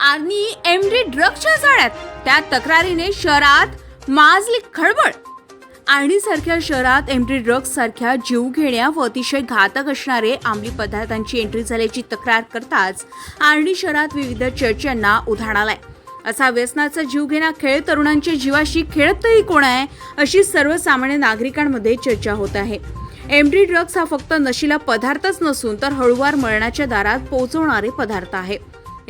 आणि एमडी ड्रग्सच्या जाळ्यात. त्या तक्रारीने शहरात माजली खळबळ. आर्णी सारख्या शहरात एमडी ड्रग्स सारख्या जीवघेण्या व अतिशय घातक असणारे अंमली पदार्थांची एंट्री झाल्याची तक्रार करताच आर्णी शहरात विविध चर्चांना उधाण आलाय. असा व्यसनाचा जीवघेणा खेळ तरुणांच्या जीवाशी खेळत तरी कोण आहे अशी सर्वसामान्य नागरिकांमध्ये चर्चा होत आहे. एमडी ड्रग्स हा फक्त नशीला पदार्थच नसून तर हळूवार मरणाच्या दारात पोहोचवणारे पदार्थ आहे.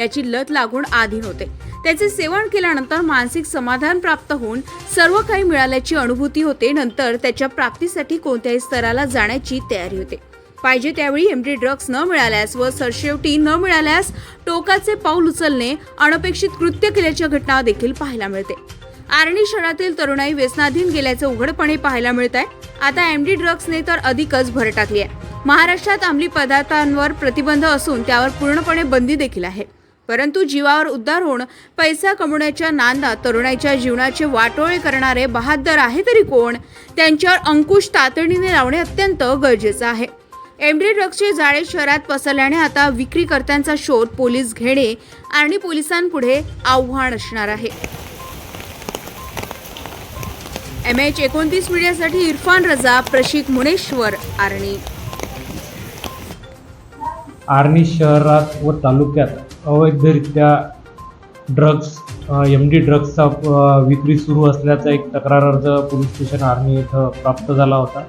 याची लत लागून आधीन होते. त्याचे सेवन केल्यानंतर मानसिक समाधान प्राप्त होऊन सर्व काही मिळाल्याची अनुभूती होते. नंतर त्याच्या प्राप्तीसाठी कोणत्याही स्तराला जाण्याची तयारी होते. पाहिजे त्यावेळी एमडी ड्रग्ज न मिळाल्यास व सरशेवटी न मिळाल्यास टोकाचे पाऊल उचलणे अनपेक्षित कृत्य केल्याच्या घटना देखील पाहायला मिळते. आर्णी शहरातील तरुणाई व्यसनाधीन गेल्याचं उघडपणे पाहायला मिळत आहे आता एमडी ड्रग्जने तर अधिकच भर टाकली आहे. महाराष्ट्रात अंमली पदार्थांवर प्रतिबंध असून त्यावर पूर्णपणे बंदी देखील आहे. परंतु जीवावर उद्धार होऊन पैसा कमवण्याच्या नांदा तरुणाईच्या जीवनाचे वाटोळे करणारे बहादर आहे तरी कोण? त्यांच्यावर अंकुश तातडीने लावणे अत्यंत गरजेचं आहे. एमडी ड्रग्सचे जाळे शहरात पसरल्याने आता विक्रीकर्त्यांचा शोध पोलीस घेणे आणि पोलिसांपुढे आव्हान असणार आहे. एम एच एकोणतीस मीडियासाठी इरफान रजा प्रशिक मुनेश्वर आर्णी. आर्णी शहरात व तालुक्यात अवैधरित्या ड्रग्स एम डी ड्रग्सचा विक्री सुरू असल्याचा एक तक्रार अर्ज पोलीस स्टेशन आर्णी इथं प्राप्त झाला होता.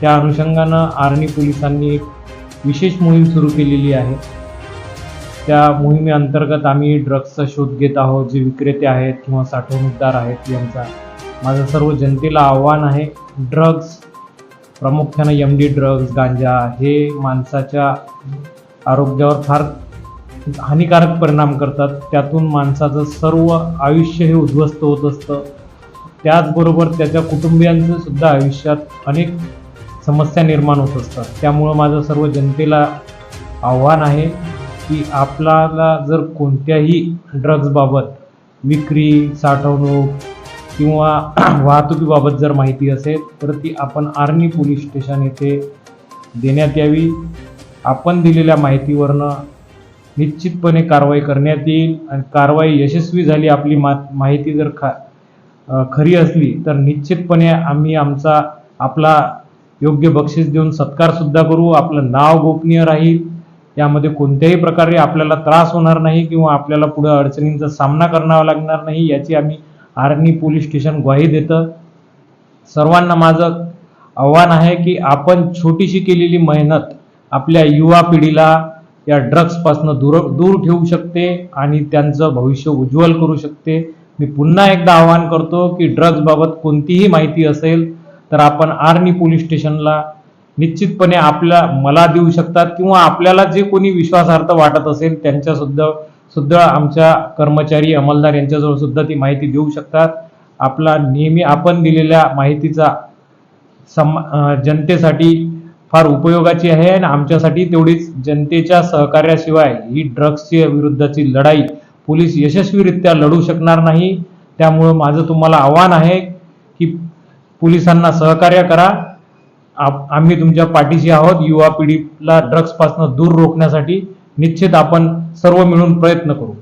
त्या अनुषंगानं आर्णी पोलिसांनी एक विशेष मोहीम सुरू केलेली आहे. त्या मोहिमेअंतर्गत आम्ही ड्रग्सचा शोध घेत आहोत जे विक्रेते आहेत किंवा साठवणूकदार आहेत यांचा. माझं सर्व जनतेला आव्हान आहे ड्रग्स प्रामुख्यानं एम डी ड्रग्स गांजा हे माणसाच्या आरोग्यावर फार हानिकारक परिणाम करतात. त्यातून माणसाचं सर्व आयुष्य हे उद्ध्वस्त होत असतं. त्याचबरोबर त्याच्या कुटुंबियांचं सुद्धा आयुष्यात अनेक समस्या निर्माण होत असतात. त्यामुळं माझं सर्व जनतेला आव्हान आहे की आपल्याला जर कोणत्याही ड्रग्जबाबत विक्री साठवणूक किंवा वाहतुकीबाबत जर माहिती असेल तर ती आपण आर्मी पोलीस स्टेशन येथे देण्यात यावी. आपण दिलेल्या माहितीवरनं निश्चितपणे कारवाई करण्यात येईल आणि कारवाई यशस्वी झाली आपली मा माहिती जर खा खरी असली तर निश्चितपणे आम्ही आमचा आपला योग्य बक्षीस देऊन सत्कारसुद्धा करू आपलं नाव गोपनीय राहील. यामध्ये कोणत्याही प्रकारे आपल्याला त्रास होणार नाही किंवा आपल्याला पुढे अडचणींचा सामना करावा लागणार नाही याची आम्ही आर्णी पोलीस स्टेशन ग्वाही देतं. सर्वांना माझं आव्हान आहे की आपण छोटीशी केलेली मेहनत आपल्या युवा पिढीला या ड्रग्सपासून दूर दूर ठेवू शकते आणि त्यांचं भविष्य उज्ज्वल करू शकते. मी पुन्हा एकदा आवाहन करतो की ड्रग्सबाबत कोणतीही माहिती असेल तर आपण आर्मी पोलीस स्टेशनला निश्चितपणे आपल्या मला देऊ शकतात किंवा आपल्याला जे कोणी विश्वासार्थ वाटत असेल त्यांच्यासुद्धा सुद्धा आमच्या कर्मचारी अंमलदार यांच्याजवळ सुद्धा ती माहिती देऊ शकतात. आपला नेहमी आपण दिलेल्या माहितीचा सम जनतेसाठी फार उपयोगाची आहे आणि आमच्यासाठी तेवढीच जनतेच्या सहकार्याशिवाय ही ड्रग्सची विरुद्धची लढाई पोलीस यशस्वीरित्या लढू शकणार नाही. त्यामुळं माझं तुम्हाला आव्हान आहे की पोलिसांना सहकार्य करा. आप- आम्ही तुमच्या पाठीशी आहोत युवा पिढीला ड्रग्सपासून दूर रोखण्यासाठी. निश्चित आपण सर्व मिळून प्रयत्न करू.